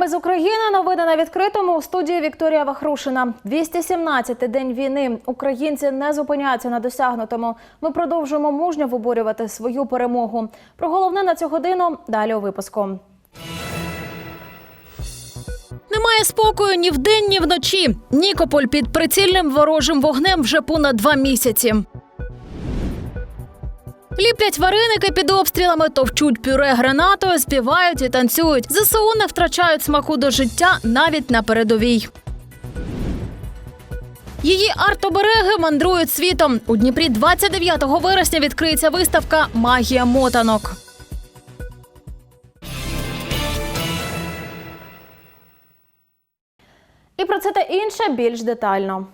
Вітаємо з України. Новини на відкритому у студії Вікторія Вахрушина. 217-й день війни. Українці не зупиняються на досягнутому. Ми продовжуємо мужньо виборювати свою перемогу. Про головне на цю годину далі у випуску. Немає спокою ні вдень, ні вночі. Нікополь під прицільним ворожим вогнем вже понад два місяці. Ліплять вареники під обстрілами, товчуть пюре гранатою, співають і танцюють. ЗСУ не втрачають смаку до життя навіть на передовій. Її артобереги мандрують світом. У Дніпрі 29 вересня відкриється виставка Магія мотанок. І про це та інше більш детально.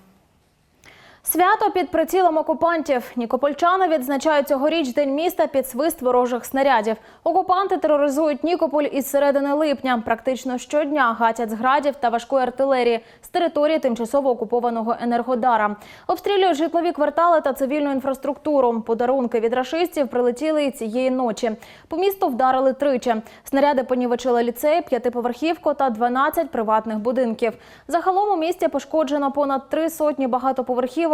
Свято під прицілом окупантів. Нікопольчани відзначають цьогоріч день міста під свист ворожих снарядів. Окупанти тероризують Нікополь із середини липня. Практично щодня гатять з градів та важкої артилерії з території тимчасово окупованого енергодара. Обстрілюють житлові квартали та цивільну інфраструктуру. Подарунки від рашистів прилетіли і цієї ночі. По місту вдарили тричі. Снаряди понівечили ліцей, п'ятиповерхівку та 12 приватних будинків. Загалом у місті пошкоджено понад три сотні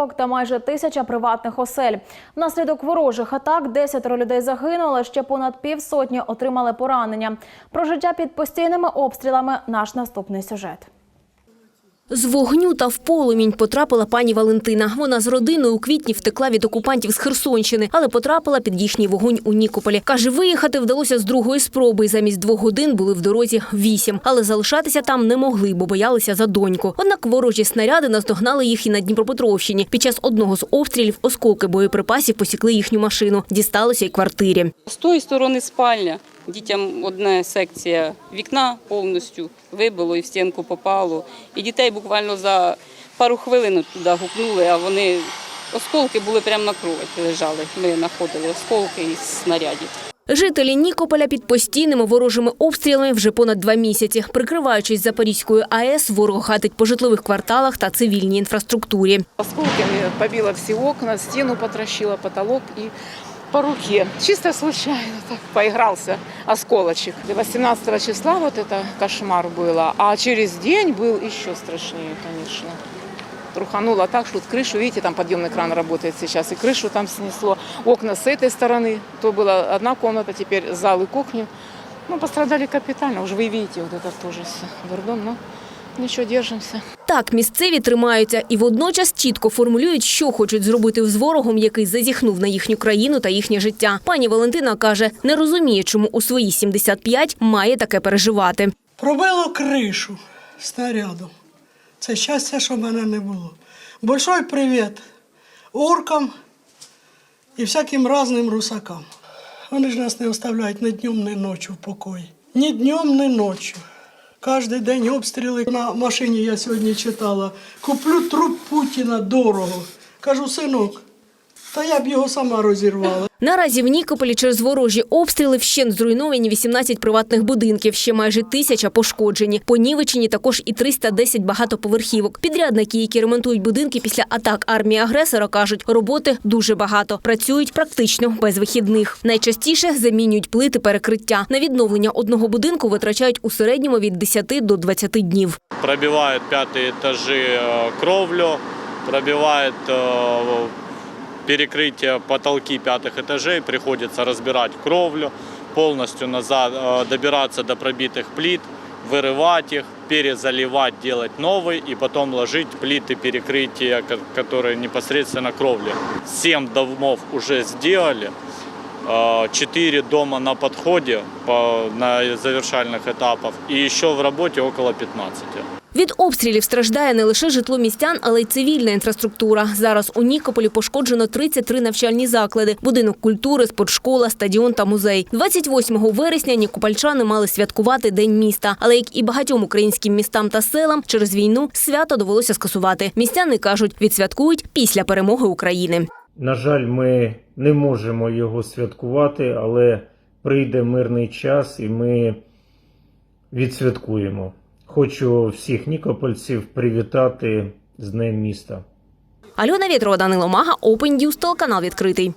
багатоповерхівок та майже тисяча приватних осель. Внаслідок ворожих атак десятеро людей загинули, ще понад півсотні отримали поранення. Про життя під постійними обстрілами наш наступний сюжет. З вогню та в полумінь потрапила пані Валентина. Вона з родиною у квітні втекла від окупантів з Херсонщини, але потрапила під їхній вогонь у Нікополі. Каже, виїхати вдалося з другої спроби. і Замість двох годин були в дорозі вісім. Але залишатися там не могли, бо боялися за доньку. Однак ворожі снаряди наздогнали їх і на Дніпропетровщині. Під час одного з обстрілів осколки боєприпасів посікли їхню машину. Дісталося й квартирі. З тої сторони спальня. Дітям одна секція вікна повністю вибило і в стінку попало. І дітей буквально за пару хвилин туди гукнули, а вони осколки були прямо на кровать лежали. Ми знаходили осколки із снарядів. Жителі Нікополя під постійними ворожими обстрілами вже понад два місяці. Прикриваючись Запорізькою АЕС, ворог гатить по житлових кварталах та цивільній інфраструктурі. Осколками побила все окна, стену потрощила, потолок и по руке. Чисто случайно так поигрался осколочек. 18 числа вот это кошмар было, а через день был еще страшнее, конечно. Трухануло так, что вот крышу, видите, там подъемный кран работает сейчас, и крышу там снесло. Окна с этой стороны, то была одна комната, теперь зал и кухню. Ну, пострадали капитально, уже вы видите, вот это тоже все, гордон, но ничего, держимся. Так, місцеві тримаються і водночас чітко формулюють, що хочуть зробити з ворогом, який зазіхнув на їхню країну та їхнє життя. Пані Валентина каже, не розуміє, чому у свої 75 має таке переживати. Пробило кришу снарядом. Це щастя, що в мене не було. Большой привіт оркам і всяким разним русакам. Вони ж нас не оставляють ні днем, ні ночі в покої. Ні днем, ні ночі. Кожен день обстріли. На машині я сьогодні читала. Куплю труп Путіна дорого. Кажу, синок, та я б його сама розірвала. Наразі в Нікополі через ворожі обстріли вщент зруйновані 18 приватних будинків, ще майже тисяча пошкоджені. Понівечені також і 310 багатоповерхівок. Підрядники, які ремонтують будинки після атак армії агресора, кажуть, роботи дуже багато. Працюють практично без вихідних. Найчастіше замінюють плити перекриття. На відновлення одного будинку витрачають у середньому від 10 до 20 днів. пробивают пятые этажи э, кровлю, пробивает э, перекрытие потолки пятых этажей, приходится разбирать кровлю, полностью назад э, добираться до пробитых плит, вырывать их, перезаливать, делать новый и потом ложить плиты перекрытия, ко- которые непосредственно кровли. Семь домов уже сделали, э, четыре дома на подходе по, на завершальных этапах и еще в работе около 15. Від обстрілів страждає не лише житло містян, але й цивільна інфраструктура. Зараз у Нікополі пошкоджено 33 навчальні заклади, будинок культури, спортшкола, стадіон та музей. 28 вересня нікопольчани мали святкувати День міста. Але як і багатьом українським містам та селам, через війну свято довелося скасувати. Містяни кажуть, відсвяткують після перемоги України. На жаль, ми не можемо його святкувати, але прийде мирний час і ми відсвяткуємо. Хочу всіх нікопольців привітати з Днем міста. Альона Вєтрова, Данило Мага, Open News, телеканал відкритий.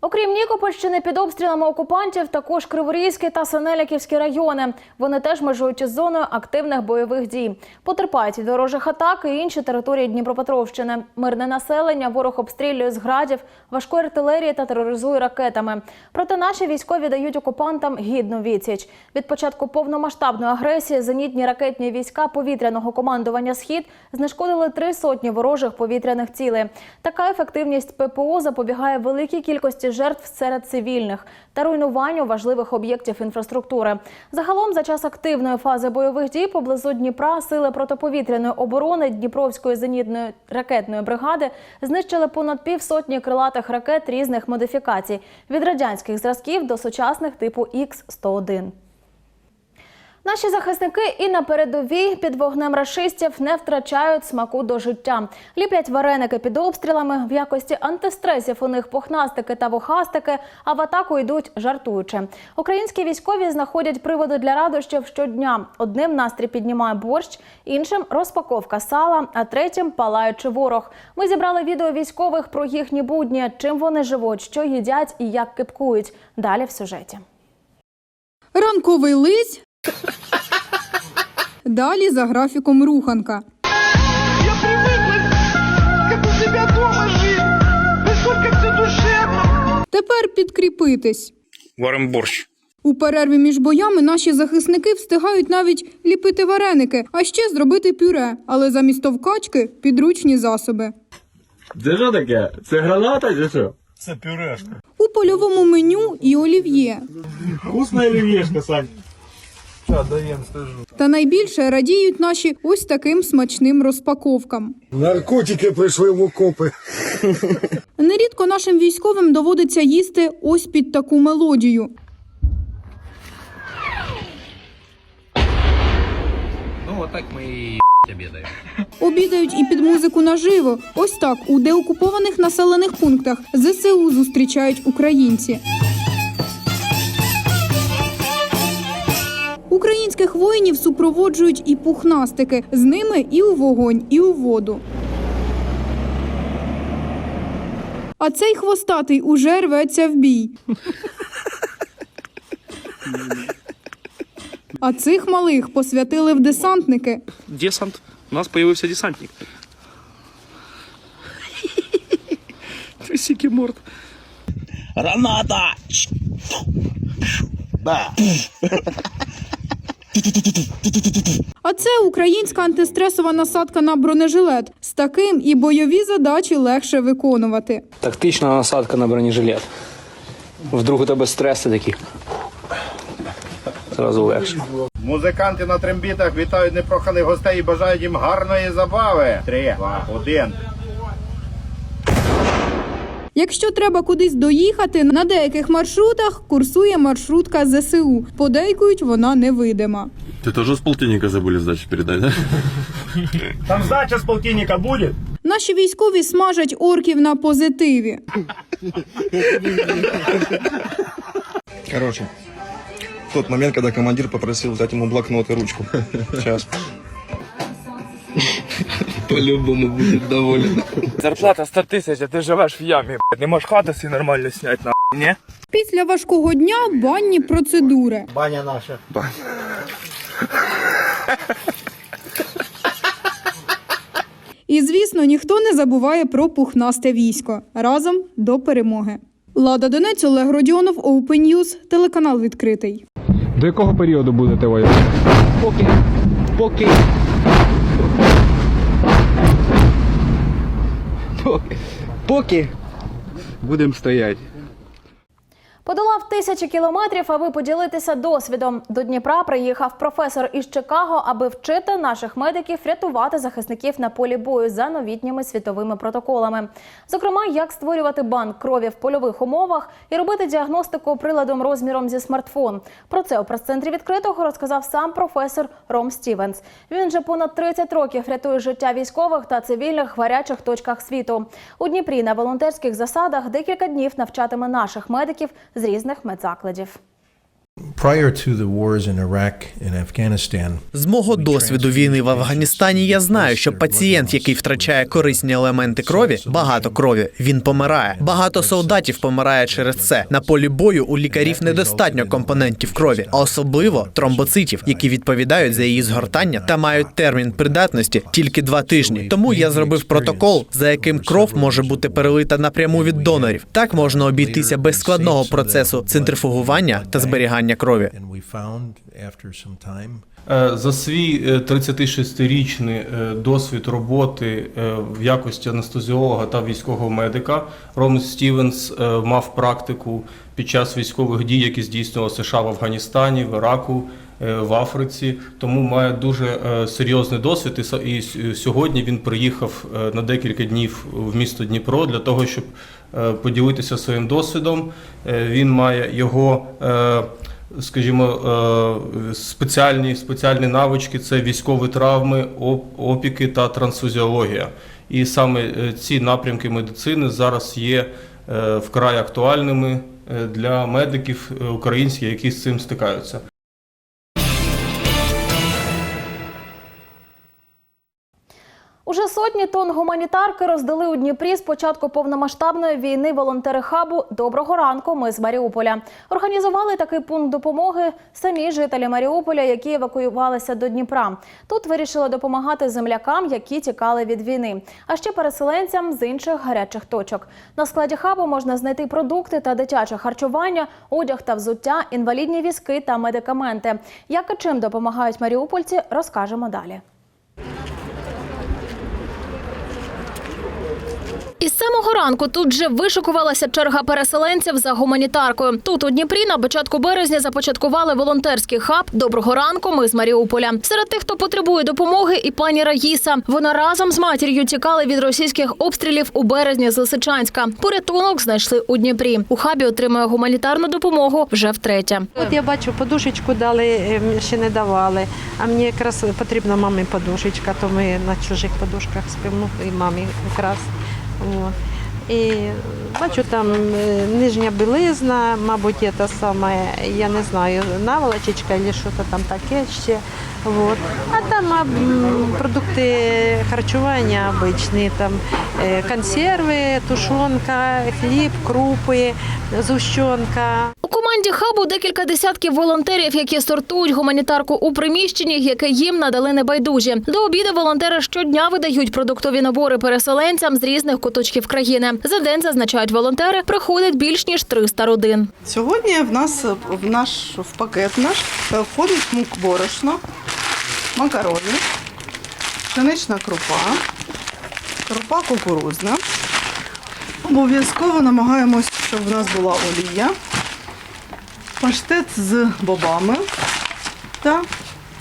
Окрім Нікопольщини, під обстрілами окупантів також Криворізький та Синеляківський райони. Вони теж межують із зоною активних бойових дій. Потерпають від ворожих атак і інші території Дніпропетровщини. Мирне населення ворог обстрілює з градів, важкої артилерії та тероризує ракетами. Проте наші військові дають окупантам гідну відсіч. Від початку повномасштабної агресії зенітні ракетні війська повітряного командування Схід знешкодили три сотні ворожих повітряних цілей. Така ефективність ППО запобігає великій кількості жертв серед цивільних та руйнуванню важливих об'єктів інфраструктури. Загалом, за час активної фази бойових дій поблизу Дніпра сили протиповітряної оборони Дніпровської зенітної ракетної бригади знищили понад півсотні крилатих ракет різних модифікацій від радянських зразків до сучасних типу Х-101. Наші захисники і на передовій під вогнем рашистів не втрачають смаку до життя. Ліплять вареники під обстрілами в якості антистресів. У них пухнастики та вухастики, а в атаку йдуть жартуючи. Українські військові знаходять приводи для радощів щодня. Одним настрій піднімає борщ, іншим розпаковка сала, а третім палаючи ворог. Ми зібрали відео військових про їхні будні, чим вони живуть, що їдять і як кипкують. Далі в сюжеті. Ранковий лись. Далі за графіком руханка. Я привыкла, как у себя дома жить. Насколько все душевно. Тепер підкріпитись. Варим борщ. У перерві між боями наші захисники встигають навіть ліпити вареники, а ще зробити пюре, але замість товкачки підручні засоби. Це що таке? Це граната чи що? У польовому меню і олів'є. Вкусна олів'єшка, Сань. Та найбільше радіють наші ось таким смачним розпаковкам. Наркотики прийшли в окопи. Нерідко нашим військовим доводиться їсти ось під таку мелодію. Ну, отак ми і обідаємо. Обідають і під музику наживо. Ось так у деокупованих населених пунктах ЗСУ зустрічають українці. Українських воїнів супроводжують і пухнастики. З ними і у вогонь, і у воду. А цей хвостатий уже рветься в бій. А цих малих посвятили в десантники. Десант. У нас появився десантник. Трусики морд. Граната! Ба! А це українська антистресова насадка на бронежилет. З таким і бойові задачі легше виконувати. Тактична насадка на бронежилет. Вдруг у тебе стреси такі. Зразу легше. Музиканти на трембітах вітають непроханих гостей і бажають їм гарної забави. Три, два, один. Якщо треба кудись доїхати, на деяких маршрутах курсує маршрутка ЗСУ. Подейкують, вона невидима. Ты тоже с полтинника забыли сдачу передать, да? Там здача з полтинника буде? Наші військові смажать орків на позитиві. Короче, тот момент, когда командир попросил дать ему блокнот и ручку. Сейчас. По-любому будет доволен. Зарплата 100 тисяч, а ти живеш в ямі, блядь. Не можеш хату си нормально зняти, на ні? Після важкого дня банні процедури. Баня наша. І звісно, ніхто не забуває про пухнасте військо. Разом до перемоги. Лада Донець, Олег Родіонов, Open News, телеканал відкритий. До якого періоду будете воювати? Поки. Поки. Поки. Будемо стояти. Подолав тисячі кілометрів, аби поділитися досвідом. До Дніпра приїхав професор із Чикаго, аби вчити наших медиків рятувати захисників на полі бою за новітніми світовими протоколами. Зокрема, як створювати банк крові в польових умовах і робити діагностику приладом розміром зі смартфон. Про це у прес-центрі відкритого розказав сам професор Ром Стівенс. Він вже понад 30 років рятує життя військових та цивільних в гарячих точках світу. У Дніпрі на волонтерських засадах декілька днів навчатиме наших медиків з різних медзакладів. З мого досвіду війни в Афганістані я знаю, що пацієнт, який втрачає корисні елементи крові, багато крові, він помирає. Багато солдатів помирає через це. На полі бою у лікарів недостатньо компонентів крові, а особливо тромбоцитів, які відповідають за її згортання та мають термін придатності тільки два тижні. Тому я зробив протокол, за яким кров може бути перелита напряму від донорів. Так можна обійтися без складного процесу центрифугування та зберігання крові. some time Е, За свій е, 36-річний е, досвід роботи е, в якості анестезіолога та військового медика Роман Стівенс е, мав практику під час військових дій, які здійснювали США в Афганістані, в Іраку, е, в Африці. Тому має дуже е, серйозний досвід. І І сьогодні він приїхав е, на декілька днів в місто Дніпро для того, щоб е, поділитися своїм досвідом. Е, Він має його. Скажімо, е, спеціальні, спеціальні навички це військові травми, опіки та трансфузіологія. І саме е, ці напрямки медицини зараз є е, вкрай актуальними для медиків українських, які з цим стикаються. Сотні тонн гуманітарки роздали у Дніпрі з початку повномасштабної війни волонтери хабу Доброго ранку. Ми з Маріуполя організували такий пункт допомоги самі жителі Маріуполя, які евакуювалися до Дніпра. Тут вирішили допомагати землякам, які тікали від війни, а ще переселенцям з інших гарячих точок. На складі хабу можна знайти продукти та дитяче харчування, одяг та взуття, інвалідні візки та медикаменти. Як і чим допомагають маріупольці, розкажемо далі. Самого ранку тут вже вишикувалася черга переселенців за гуманітаркою. Тут у Дніпрі на початку березня започаткували волонтерський хаб Доброго ранку. Ми з Маріуполя. Серед тих, хто потребує допомоги, і пані Раїса. Вона разом з матір'ю тікали від російських обстрілів у березні з Лисичанська. Порятунок знайшли у Дніпрі. У хабі отримує гуманітарну допомогу вже втретє. От я бачу, подушечку дали, е, ще не давали. А мені якраз потрібна мамі подушечка, то ми на чужих подушках спимо і мамі якраз. От. І бачу, там е, нижня білизна, мабуть, є та сама, я не знаю, наволочечка або щось там таке ще. Вот. А там а, продукти харчування обичні, там е, консерви, тушонка, хліб, крупи, зущенка. У хабу декілька десятків волонтерів, які сортують гуманітарку у приміщенні, яке їм надали небайдужі. До обіду волонтери щодня видають продуктові набори переселенцям з різних куточків країни. За день зазначають волонтери, приходить більш ніж 300 родин. Сьогодні в нас в наш в пакет наш входить мук борошно, макарони, пшенична крупа, крупа кукурудзна. Обов'язково намагаємось, щоб в нас була олія, паштет з бобами та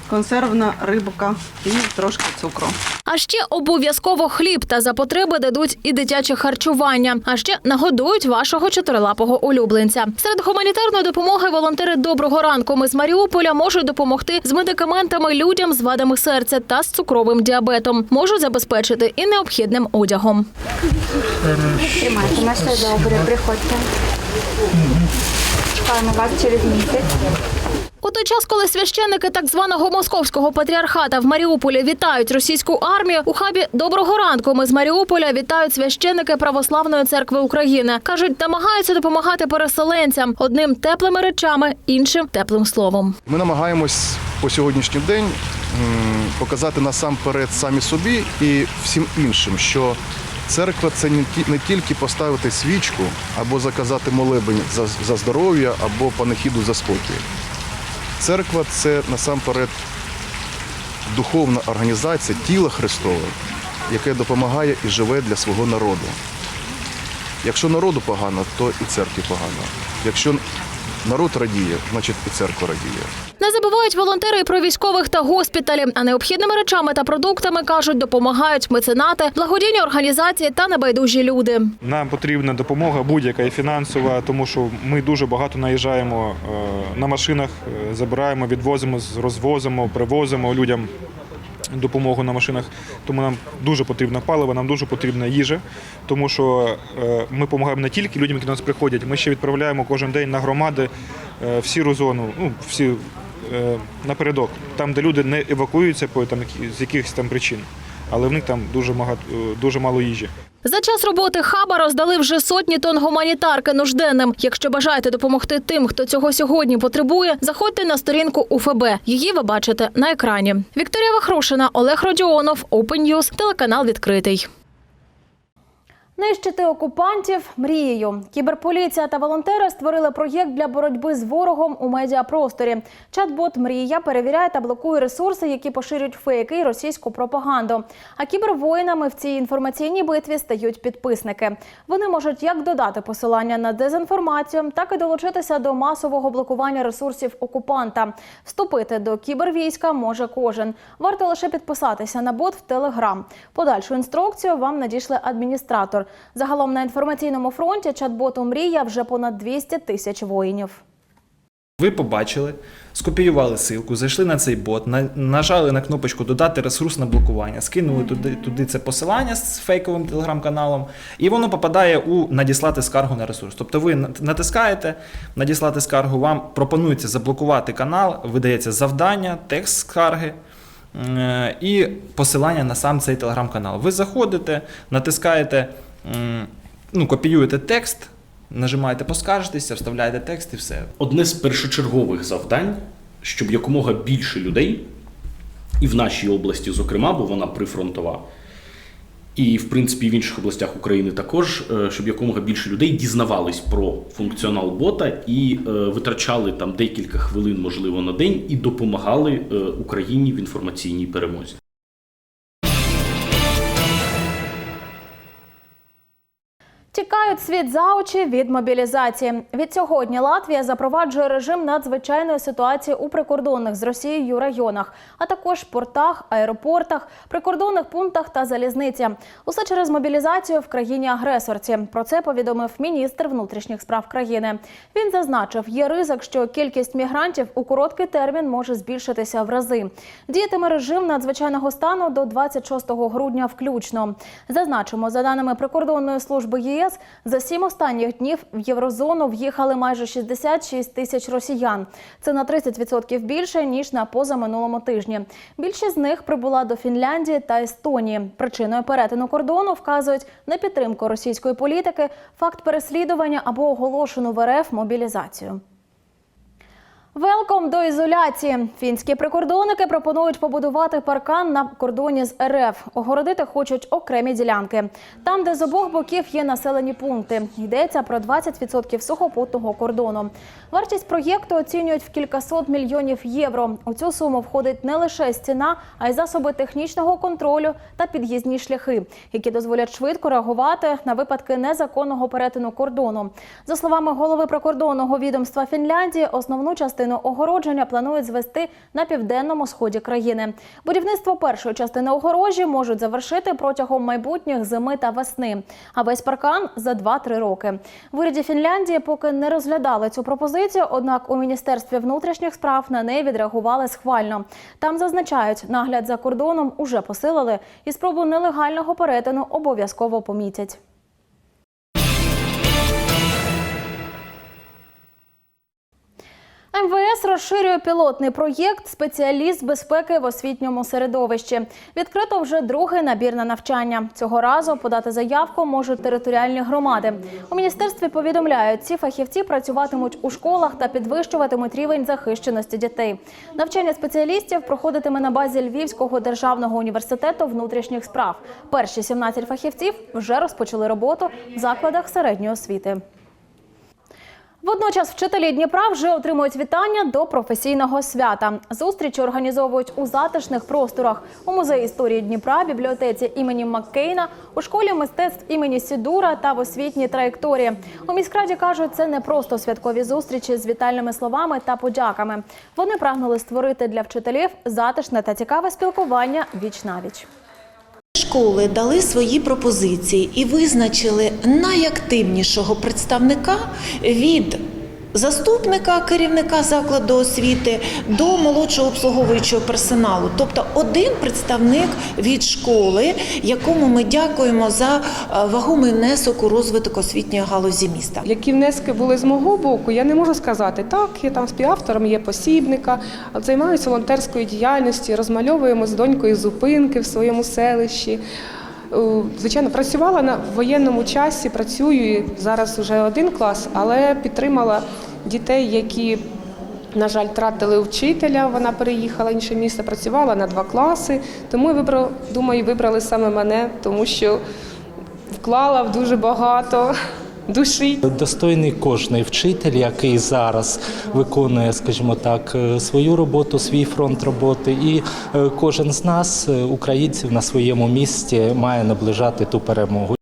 консервна рибка і трошки цукру. А ще обов'язково хліб та за потреби дадуть і дитяче харчування. А ще нагодують вашого чотирилапого улюбленця. Серед гуманітарної допомоги волонтери доброго ранку. Ми з Маріуполя можуть допомогти з медикаментами людям з вадами серця та з цукровим діабетом. Можуть забезпечити і необхідним одягом. Тримайте, на добре, приходьте. Чекаємо вас через місяць. У той час, коли священники так званого московського патріархата в Маріуполі вітають російську армію, у хабі доброго ранку. Ми з Маріуполя вітають священники Православної церкви України. кажуть, намагаються допомагати переселенцям одним теплими речами, іншим теплим словом. Ми намагаємось по сьогоднішній день показати насамперед самі собі і всім іншим, що церква це не тільки поставити свічку або заказати молебень за, здоров'я або панихіду за спокій. Церква це насамперед духовна організація тіла Христове, яке допомагає і живе для свого народу. Якщо народу погано, то і церкві погано. Якщо народ радіє, значить і церква радіє. Не забувають волонтери про військових та госпіталі. А необхідними речами та продуктами кажуть, допомагають меценати, благодійні організації та небайдужі люди. Нам потрібна допомога будь-яка і фінансова, тому що ми дуже багато наїжджаємо е, на машинах, е, забираємо, відвозимо, розвозимо, привозимо людям допомогу на машинах. Тому нам дуже потрібно паливо, нам дуже потрібна їжа, тому що е, ми допомагаємо не тільки людям, які до нас приходять, ми ще відправляємо кожен день на громади в сіру зону, ну, всі напередок, там, де люди не евакуюються по там, з якихось там причин. Але в них там дуже багато, е, дуже мало їжі. За час роботи хаба роздали вже сотні тонн гуманітарки нужденним. Якщо бажаєте допомогти тим, хто цього сьогодні потребує, заходьте на сторінку УФБ. Її ви бачите на екрані. Вікторія Вахрушина, Олег Родіонов, Open News, телеканал відкритий. Нищити окупантів мрією. Кіберполіція та волонтери створили проєкт для боротьби з ворогом у медіапросторі. Чат-бот Мрія перевіряє та блокує ресурси, які поширюють фейки і російську пропаганду. А кібервоїнами в цій інформаційній битві стають підписники. Вони можуть як додати посилання на дезінформацію, так і долучитися до масового блокування ресурсів окупанта. Вступити до кібервійська може кожен. Варто лише підписатися на бот в Телеграм. Подальшу інструкцію вам надійшли адміністратор. Загалом на інформаційному фронті чат-боту Мрія вже понад 200 тисяч воїнів. Ви побачили, скопіювали ссылку, зайшли на цей бот, на- нажали на кнопочку Додати ресурс на блокування, скинули туди, туди це посилання з фейковим телеграм-каналом, і воно попадає у надіслати скаргу на ресурс. Тобто ви натискаєте надіслати скаргу, вам пропонується заблокувати канал, видається завдання, текст скарги. е, І посилання на сам цей телеграм-канал. Ви заходите, натискаєте, ну, копіюєте текст, нажимаєте поскаржитися, вставляєте текст і все. Одне з першочергових завдань, щоб якомога більше людей, і в нашій області, зокрема, бо вона прифронтова, і в принципі в інших областях України також, е, щоб якомога більше людей дізнавались про функціонал бота і е, витрачали там декілька хвилин, можливо, на день, і допомагали е, Україні в інформаційній перемозі. Тікають світ за очі від мобілізації. Від сьогодні Латвія запроваджує режим надзвичайної ситуації у прикордонних з Росією районах, а також портах, аеропортах, прикордонних пунктах та залізниці. Усе через мобілізацію в країні-агресорці. Про це повідомив міністр внутрішніх справ країни. Він зазначив, є ризик, що кількість мігрантів у короткий термін може збільшитися в рази. Діятиме режим надзвичайного стану до 26 грудня включно. Зазначимо, за даними прикордонної служби ЄС, за сім останніх днів в єврозону в'їхали майже 66 тисяч росіян. Це на 30% більше ніж на позаминулому тижні. Більшість з них прибула до Фінляндії та Естонії. Причиною перетину кордону вказують на підтримку російської політики, факт переслідування або оголошену в РФ мобілізацію. Велком до ізоляції. Фінські прикордонники пропонують побудувати паркан на кордоні з РФ. Огородити хочуть окремі ділянки. Там, де з обох боків є населені пункти. Йдеться про 20% сухопутного кордону. Вартість проєкту оцінюють в кількасот мільйонів євро. У цю суму входить не лише стіна, а й засоби технічного контролю та під'їзні шляхи, які дозволять швидко реагувати на випадки незаконного перетину кордону. За словами голови прикордонного відомства Фінляндії, основну частину огородження планують звести на південному сході країни. Будівництво першої частини огорожі можуть завершити протягом майбутніх зими та весни. А весь паркан за 2-3 роки. В уряді Фінляндії поки не розглядали цю пропозицію, однак у міністерстві внутрішніх справ на неї відреагували схвально. Там зазначають, нагляд за кордоном уже посилили і спробу нелегального перетину обов'язково помітять. МВС розширює пілотний проєкт Спеціаліст безпеки в освітньому середовищі. Відкрито вже другий набір на навчання. Цього разу подати заявку можуть територіальні громади. У міністерстві повідомляють, ці фахівці працюватимуть у школах та підвищуватимуть рівень захищеності дітей. Навчання спеціалістів проходитиме на базі Львівського державного університету внутрішніх справ. Перші 17 фахівців вже розпочали роботу в закладах середньої освіти. Водночас вчителі Дніпра вже отримують вітання до професійного свята. Зустрічі організовують у затишних просторах у музеї історії Дніпра, бібліотеці імені Маккейна, у школі мистецтв імені Сідура та в освітній траєкторії. У міськраді кажуть, це не просто святкові зустрічі з вітальними словами та подяками. Вони прагнули створити для вчителів затишне та цікаве спілкування віч навіч. Школи дали свої пропозиції і визначили найактивнішого представника від заступника керівника закладу освіти до молодшого обслуговуючого персоналу. Тобто один представник від школи, якому ми дякуємо за е, вагомий внесок у розвиток освітньої галузі міста. Які внески були з мого боку, я не можу сказати. Так, я там співавтором є посібника, займаюся волонтерською діяльністю, розмальовуємо з донькою зупинки в своєму селищі. Е, Звичайно, працювала на воєнному часі, працюю зараз вже один клас, але підтримала дітей, які, на жаль, втратили вчителя. Вона переїхала в інше місце, працювала на два класи. Тому вибрав, думаю, вибрали саме мене, тому що вклала в дуже багато душі. Достойний кожний вчитель, який зараз виконує, скажімо так, е, свою роботу, свій фронт роботи, і е, кожен з нас, е, українців, на своєму місці має наближати ту перемогу.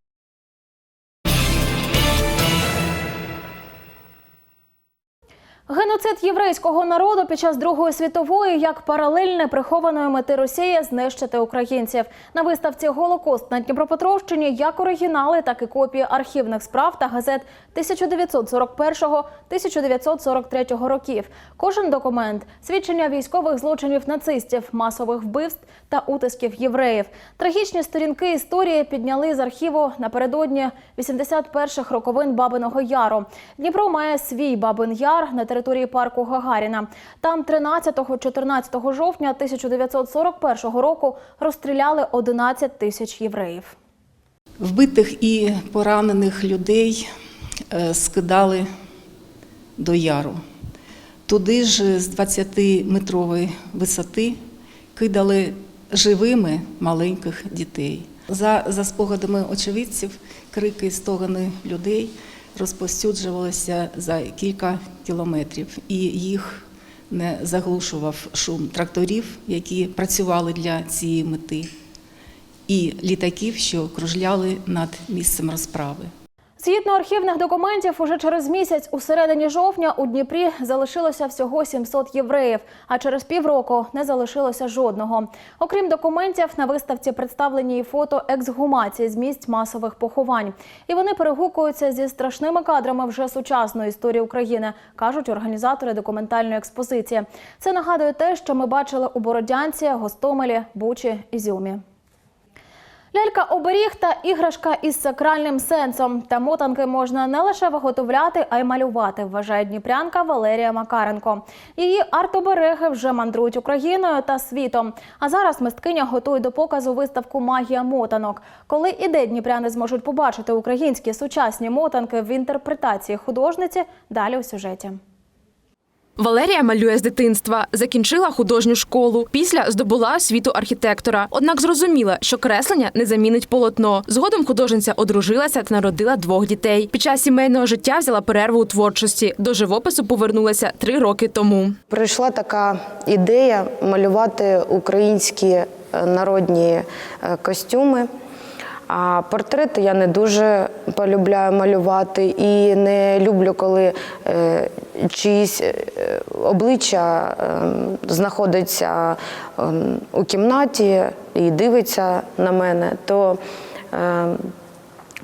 Єврейського народу під час Другої світової як паралельне прихованої мети Росії знищити українців. На виставці Голокост на Дніпропетровщині як оригінали, так і копії архівних справ та газет 1941-1943 років. Кожен документ свідчення військових злочинів нацистів, масових вбивств та утисків євреїв. Трагічні сторінки історії підняли з архіву напередодні 81-х роковин Бабиного Яру. Дніпро має свій Бабин Яр на території парку Гагаріна. Там 13-14 жовтня 1941 року розстріляли 11 тисяч євреїв. Вбитих і поранених людей е, скидали до яру. Туди ж з 20-метрової висоти кидали живими маленьких дітей. За, за спогадами очевидців, крики і стогони людей розповсюджувалися за кілька кілометрів, і їх не заглушував шум тракторів, які працювали для цієї мети і літаків, що кружляли над місцем розправи. Згідно архівних документів, уже через місяць у середині жовтня у Дніпрі залишилося всього 700 євреїв, а через півроку не залишилося жодного. Окрім документів, на виставці представлені і фото ексгумації з місць масових поховань. І вони перегукуються зі страшними кадрами вже сучасної історії України, кажуть організатори документальної експозиції. Це нагадує те, що ми бачили у Бородянці, Гостомелі, Бучі, Ізюмі. Лялька оберіг та іграшка із сакральним сенсом. Та мотанки можна не лише виготовляти, а й малювати, вважає дніпрянка Валерія Макаренко. Її арт-обереги вже мандрують Україною та світом. А зараз мисткиня готує до показу виставку Магія мотанок. Коли і де дніпряни зможуть побачити українські сучасні мотанки в інтерпретації художниці, далі у сюжеті. Валерія малює з дитинства, закінчила художню школу. Після здобула освіту архітектора. Однак зрозуміла, що креслення не замінить полотно. Згодом художниця одружилася та народила двох дітей. Під час сімейного життя взяла перерву у творчості. До живопису повернулася три роки тому. Прийшла така ідея малювати українські е, народні е, костюми. А портрети я не дуже полюбляю малювати і не люблю, коли е, чиїсь е, обличчя е, знаходиться е, у кімнаті і дивиться на мене, то е,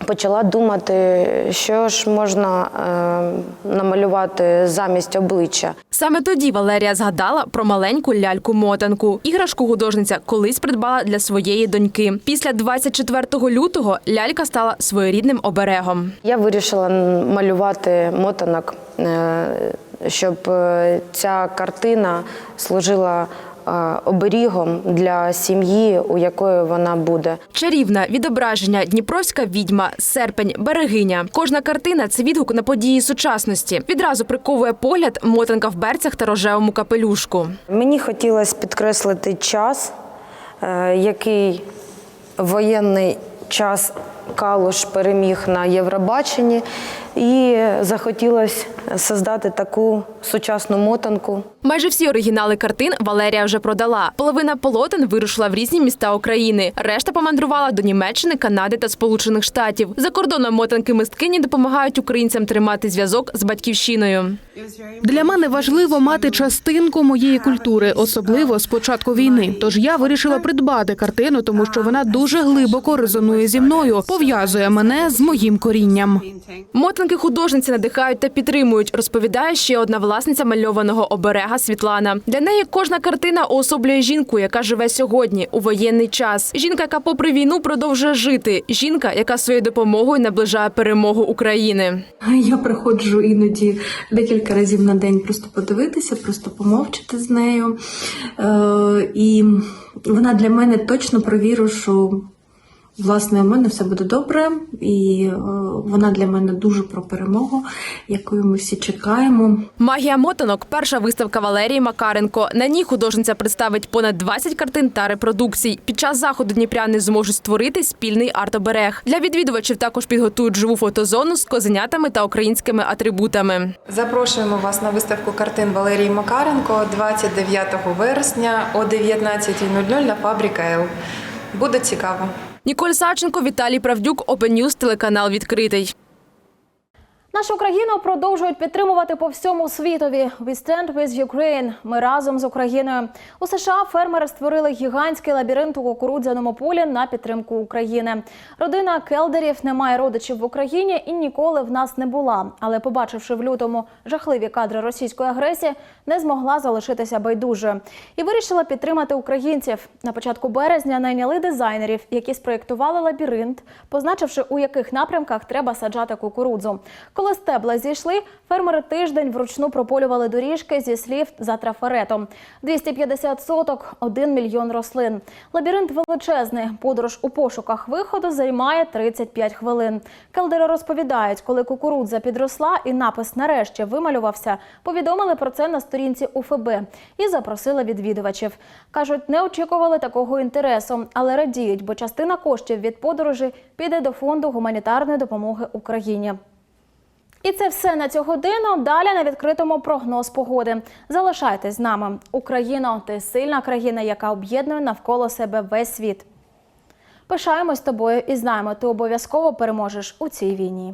почала думати, що ж можна е, намалювати замість обличчя. Саме тоді Валерія згадала про маленьку ляльку-мотанку. Іграшку художниця колись придбала для своєї доньки. Після 24 лютого лялька стала своєрідним оберегом. Я вирішила малювати мотанок, е, щоб е, ця картина служила оберігом для сім'ї, у якої вона буде. Чарівна відображення Дніпровська відьма, серпень, берегиня. Кожна картина це відгук на події сучасності. Відразу приковує погляд мотанка в берцях та рожевому капелюшку. Мені хотілося підкреслити час, е, який воєнний час Калуш переміг на Євробаченні, і захотілося создати таку сучасну мотанку. Майже всі оригінали картин Валерія вже продала. Половина полотен вирушила в різні міста України. Решта помандрувала до Німеччини, Канади та Сполучених Штатів. За кордоном мотанки мисткині допомагають українцям тримати зв'язок з батьківщиною. Для мене важливо мати частинку моєї культури, особливо з початку війни. Тож я вирішила придбати картину, тому що вона дуже глибоко резонує зі мною, пов'язує мене з моїм корінням. Мотанки художниці надихають та підтримують, розповідає ще одна власниця мальованого оберега Світлана. Для неї кожна картина уособлює жінку, яка живе сьогодні у воєнний час. Жінка, яка попри війну продовжує жити. Жінка, яка своєю допомогою наближає перемогу України. Я приходжу іноді декілька разів на день просто подивитися, просто помовчати з нею. Е, і вона для мене точно про віру, що власне у мене все буде добре, і е, вона для мене дуже про перемогу, якою ми всі чекаємо. Магія мотанок перша виставка Валерії Макаренко. На ній художниця представить понад 20 картин та репродукцій. Під час заходу дніпряни зможуть створити спільний арт-оберег. Для відвідувачів також підготують живу фотозону з козенятами та українськими атрибутами. Запрошуємо вас на виставку картин Валерії Макаренко 29 вересня о 19.00 на фабрика Л. Буде цікаво. Ніколь Савченко, Віталій Правдюк, Open News, телеканал відкритий. Нашу країну продовжують підтримувати по всьому світові. We stand with Ukraine. Ми разом з Україною. У США фермери створили гігантський лабіринт у кукурудзяному полі на підтримку України. Родина Келдерів не має родичів в Україні і ніколи в нас не була. Але, побачивши в лютому жахливі кадри російської агресії, не змогла залишитися байдуже і вирішила підтримати українців. На початку березня найняли дизайнерів, які спроєктували лабіринт, позначивши у яких напрямках треба саджати кукурудзу. Коли стебла зійшли, фермери тиждень вручну прополювали доріжки зі слів за трафаретом. 250 соток, 1 мільйон рослин. Лабіринт величезний. Подорож у пошуках виходу займає 35 хвилин. Келдери розповідають, коли кукурудза підросла і напис нарешті вималювався, повідомили про це на сторінці УФБ і запросили відвідувачів. Кажуть, не очікували такого інтересу, але радіють, бо частина коштів від подорожі піде до фонду гуманітарної допомоги Україні. І це все на цю годину. Далі на відкритому прогноз погоди. Залишайтесь з нами. Україна ти сильна країна, яка об'єднує навколо себе весь світ. Пишаємось тобою і знаємо, ти обов'язково переможеш у цій війні.